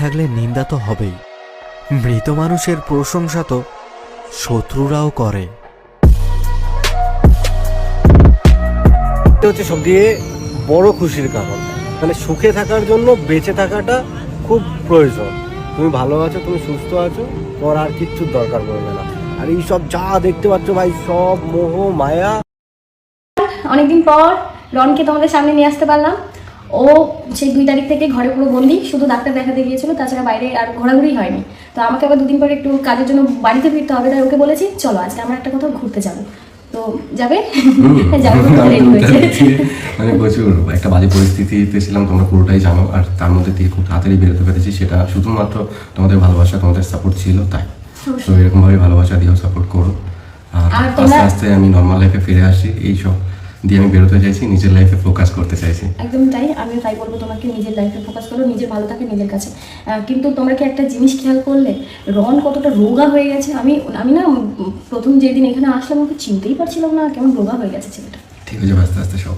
থাকলে নিন্দা তো হবেই। মৃত মানুষের প্রশংসা তো শত্রুরাও করে। হচ্ছে সব দিয়ে বড় খুশির কারণ। মানে সুখে থাকার জন্য বেঁচে থাকাটা খুব প্রয়োজন। তুমি ভালো আছো তুমি সুস্থ আছো তোমার আর কিচ্ছুর দরকার পড়বে না। আর এই সব যা দেখতে পাচ্ছ ভাই সব মোহ মায়া। অনেকদিন পর রনকে তোমাদের সামনে নিয়ে আসতে পারলাম। ও সেই দুই তারিখ থেকে ঘরে পুরো বন্দি শুধু ডাক্তার দেখাতে গিয়েছিল তাছাড়া বাইরে আর ঘোরাঘুরি হয়নি। তো আমাকে আবার দুদিন পরে একটু কাজের জন্য বাড়িতে ফিরতে হবে তাই ওকে বলেছি চলো আজকে আমরা একটা কোথাও ঘুরতে যাব। তো যাবে? মানে প্রচুর একটা বাজে পরিস্থিতিতে ছিলাম তোমরা পুরোটাই জানো আর তার মধ্যে থেকে খুব তাড়াতাড়ি বেরোতে পেরেছি সেটা শুধুমাত্র তোমাদের ভালোবাসা তোমাদের সাপোর্ট ছিল তাই। তো এরকমভাবে ভালোবাসা দিয়েও সাপোর্ট করো। আর আর আস্তে আস্তে আমি নর্মাল লাইফে ফিরে আসি এইসব দিয়ে আমি বেরোতে চাইছি নিজের লাইফে ফোকাস করতে চাইছি। একদম তাই আমি তাই বলব তোমাকে নিজের লাইফে ফোকাস করো নিজের ভালো থাকে নিজের কাছে। কিন্তু তোমরা কি একটা জিনিস খেয়াল করলে রন কতটা রোগা হয়ে গেছে আমি আমি না প্রথম যেদিন এখানে আসলাম ওকে চিনতেই পারছিলাম না কেমন রোগা হয়ে গেছে ছেলেটা। ঠিক আছে আস্তে আস্তে সব।